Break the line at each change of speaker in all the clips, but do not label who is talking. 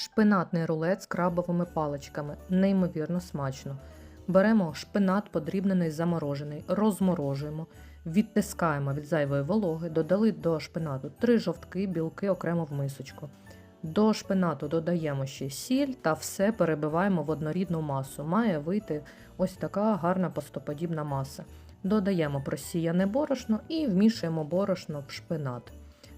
Шпинатний рулет з крабовими паличками. Неймовірно смачно. Беремо шпинат подрібнений заморожений, розморожуємо, відтискаємо від зайвої вологи, додали до шпинату три жовтки, білки окремо в мисочку. До шпинату додаємо ще сіль та все перебиваємо в однорідну масу. Має вийти ось така гарна пастоподібна маса. Додаємо просіяне борошно і вмішуємо борошно в шпинат.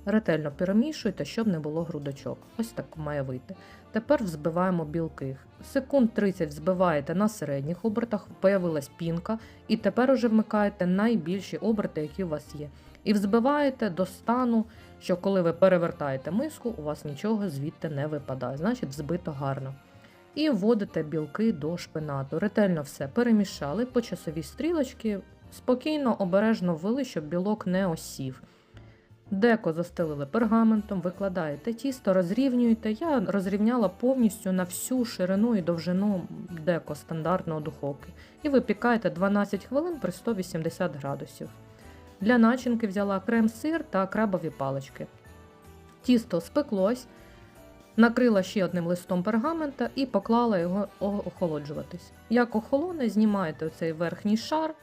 Ретельно перемішуйте, щоб не було грудочок. Ось так має вийти. Тепер взбиваємо білки. Секунд 30 взбиваєте на середніх обертах, появилась пінка, і тепер уже вмикаєте найбільші оберти, які у вас є. І взбиваєте до стану, що коли ви перевертаєте миску, у вас нічого звідти не випадає. Значить, взбито гарно. І вводите білки до шпинату. Ретельно все перемішали по часовій стрілочці, спокійно, обережно ввели, щоб білок не осів. Деко застелили пергаментом, викладаєте тісто, розрівнюєте. Я розрівняла повністю на всю ширину і довжину деко стандартного духовки. І випікаєте 12 хвилин при 180 градусів. Для начинки взяла крем-сир та крабові палички. Тісто спеклось, накрила ще одним листом пергамента і поклала його охолоджуватись. Як охолоне, знімаєте оцей верхній шар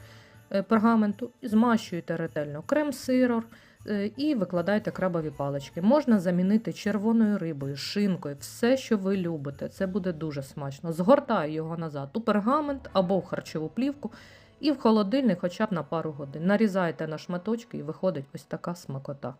е, пергаменту, змащуєте ретельно крем-сиром, е, і викладайте крабові палички. Можна замінити червоною рибою, шинкою, все, що ви любите. Це буде дуже смачно. Згортаю його назад у пергамент або в харчову плівку і в холодильник хоча б на пару годин. Нарізайте на шматочки і виходить ось така смакота.